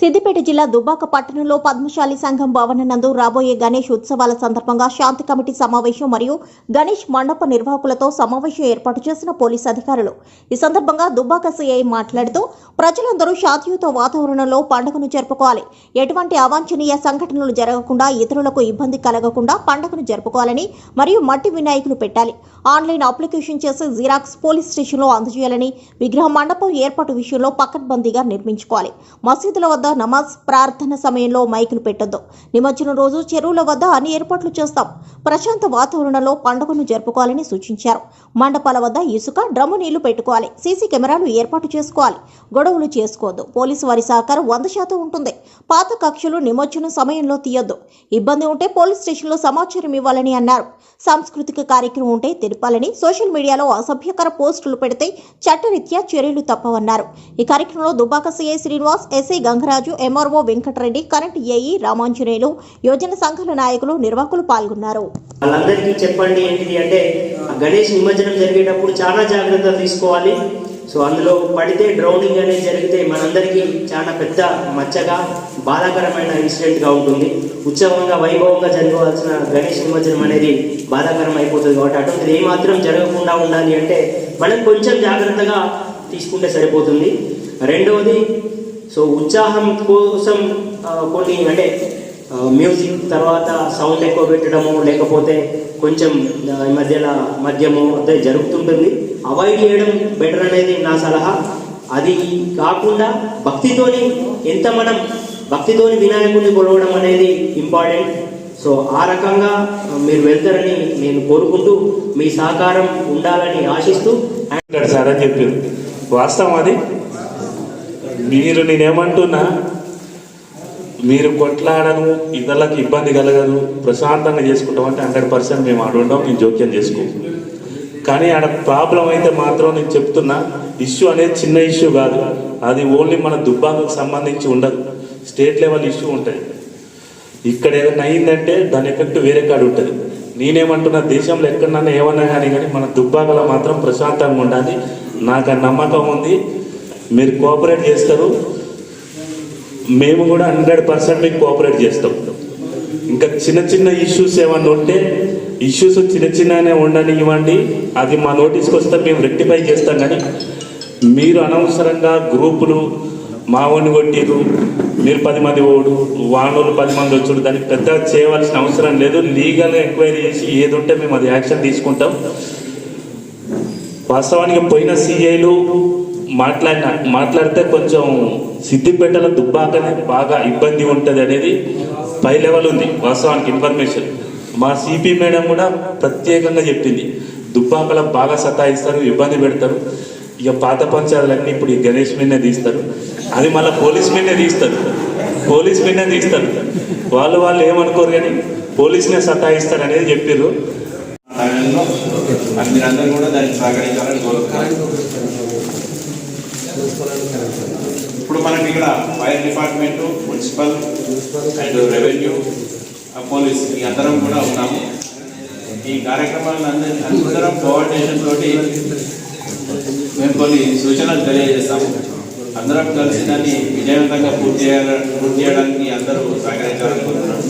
సిద్దిపేట జిల్లా దుబ్బాక పట్టణంలో పద్మశాలి సంఘం భవన నందు రాబోయే గణేష్ ఉత్సవాల సందర్భంగా శాంతి కమిటీ సమావేశం మరియు గణేష్ మండప నిర్వాహకులతో సమావేశం ఏర్పాటు చేసిన పోలీసు అధికారులు. ఈ సందర్భంగా దుబ్బాక సీఐ మాట్లాడుతూ ప్రజలందరూ శాంతియుత వాతావరణంలో పండుగను జరుపుకోవాలి. ఎటువంటి అవాంఛనీయ సంఘటనలు జరగకుండా ఇతరులకు ఇబ్బంది కలగకుండా పండుగను జరుపుకోవాలని మరియు మట్టి వినాయకులు పెట్టాలి. ఆన్లైన్ అప్లికేషన్ చేసి జిరాక్స్ పోలీస్ స్టేషన్లో అందజేయాలని విగ్రహ మండపం ఏర్పాటు విషయంలో పకడ్బందీగా నిర్మించుకోవాలి. మసీదుల వద్ద నమాజ్ ప్రార్థన సమయంలో మైకులు పెట్టొద్దు. నిమజ్జనం రోజు చెరువుల వద్ద అన్ని ఏర్పాట్లు చేస్తాం. ప్రశాంత వాతావరణంలో పండుగను జరుపుకోవాలని సూచించారు. మండపాల వద్ద ఇసుక డ్రమ్ము నీళ్ళు పెట్టుకోవాలి. సీసీ కెమెరాలు ఏర్పాటు చేసుకోవాలి. గొడవలు చేసుకోవద్దు. పోలీసు వారి సహకారం వంద శాతం ఉంటుంది. పాత కక్షలు నిమజ్జనం సమయంలో తీయొద్దు. ఇబ్బంది ఉంటే పోలీస్ స్టేషన్లో సమాచారం ఇవ్వాలని అన్నారు. సాంస్కృతిక కార్యక్రమం ఉంటే తెలిపాలని సోషల్ మీడియాలో అసభ్యకర పోస్టులు పెడితే చట్టరీత్యా చర్యలు తప్పవన్నారు. ఈ కార్యక్రమంలో Dubaka CI Srinivas SI Nagaraju MRO Venkatareddy current AE Ramanjaneyulu Yojana సంఘాల నాయకులు నిర్వాహకులు పాల్గొన్నారు. వాళ్ళందరికీ చెప్పండి ఏంటిది అంటే గణేష్ నిమజ్జనం జరిగేటప్పుడు చాలా జాగ్రత్తలు తీసుకోవాలి. సో అందులో పడితే డ్రౌనింగ్ అనేది జరిగితే మనందరికీ చాలా పెద్ద మచ్చగా బాధాకరమైన ఇన్సిడెంట్గా ఉంటుంది. ఉత్సవంగా వైభవంగా జరగవలసిన గణేష్ నిమజ్జనం అనేది బాధాకరం అయిపోతుంది కాబట్టి అటువంటిది ఏమాత్రం జరగకుండా ఉండాలి అంటే మనం కొంచెం జాగ్రత్తగా తీసుకుంటే సరిపోతుంది. రెండవది సో ఉత్సాహం కోసం కొన్ని అంటే మ్యూజిక్ తర్వాత సౌండ్ ఎక్కువ పెట్టడము లేకపోతే కొంచెం ఈ మధ్యలో మద్యము అదే జరుగుతుంటుంది. అవాయిడ్ చేయడం బెటర్ అనేది నా సలహా. అది కాకుండా భక్తితోని ఎంత మనం భక్తితోని వినాయకుడిని కొలవడం అనేది ఇంపార్టెంట్. సో ఆ రకంగా మీరు వెళ్తారని నేను కోరుకుంటూ మీ సహకారం ఉండాలని ఆశిస్తూ. సార్ అని చెప్పారు. వాస్తవం అది. మీరు నేనేమంటున్నా మీరు కొట్లాడను ఇతరులకు ఇబ్బంది కలగదు ప్రశాంతంగా చేసుకుంటాం అంటే హండ్రెడ్ పర్సెంట్ మేము అడుగుంటాం మేము జోక్యం చేసుకో. కానీ ఆడ ప్రాబ్లం అయితే మాత్రం నేను చెప్తున్నా ఇష్యూ అనేది చిన్న ఇష్యూ కాదు. అది ఓన్లీ మన దుబ్బాకు సంబంధించి ఉండదు. స్టేట్ లెవెల్ ఇష్యూ ఉంటుంది ఇక్కడ ఏదైనా అయిందంటే దాని ఎఫెక్ట్ వేరే కాడ ఉంటుంది. నేనేమంటున్నా దేశంలో ఎక్కడన్నా ఏమన్నా కానీ కానీ మన దుబ్బాకలో మాత్రం ప్రశాంతంగా ఉండాలి. నాకు ఆ నమ్మకం ఉంది. మీరు కోఆపరేట్ చేస్తారు. మేము కూడా హండ్రెడ్ పర్సెంట్ మీకు కోఆపరేట్ చేస్తాం. ఇంకా చిన్న చిన్న ఇష్యూస్ ఏమన్నా ఉంటే ఇష్యూస్ చిన్న చిన్ననే ఉండనివ్వండి. అది మా నోటీస్కి వస్తే మేము రెక్టిఫై చేస్తాం కానీ మీరు అనవసరంగా గ్రూపులు మావోని కొట్టిరు మీరు పది మంది ఓడు వాళ్ళు పది మంది వచ్చుడు దానికి పెద్ద చేయవలసిన అవసరం లేదు. లీగల్గా ఎంక్వైరీ చేసి ఏది ఉంటే మేము అది యాక్షన్ తీసుకుంటాం. వాస్తవానికి పోయిన సీఐలు మాట్లాడిన మాట్లాడితే కొంచెం సిద్దిపేటలో దుబ్బాకనే బాగా ఇబ్బంది ఉంటుంది అనేది పై లెవెల్ ఉంది వాస్తవానికి ఇన్ఫర్మేషన్. మా సిపి మేడం కూడా ప్రత్యేకంగా చెప్పింది దుబ్బాకలో బాగా సతాయిస్తారు ఇబ్బంది పెడతారు ఇక పాత పంచాలన్నీ ఇప్పుడు ఈ గణేష్ మీదనే తీస్తారు అది మళ్ళీ పోలీస్ మీదనే తీస్తారు పోలీస్ మీదనే తీస్తారు. వాళ్ళు వాళ్ళు ఏమనుకోరు కానీ పోలీస్నే సతాయిస్తారు అనేది చెప్పారు సమయంలో మీరందరూ కూడా దానికి సహకరించాలని కోరుతున్నాను. ఇప్పుడు మనకి ఇక్కడ fire department municipal and revenue police ఈ అందరం కూడా ఉన్నాము. ఈ కార్యక్రమాలను అందరం కోఆర్డినేషన్ తోటి మేము కొన్ని సూచనలు తెలియజేస్తాము. అందరం కలిసి దాన్ని విజయవంతంగా పూర్తి చేయాల పూర్తి చేయడానికి అందరూ సహకరించాలనుకుంటున్నాం.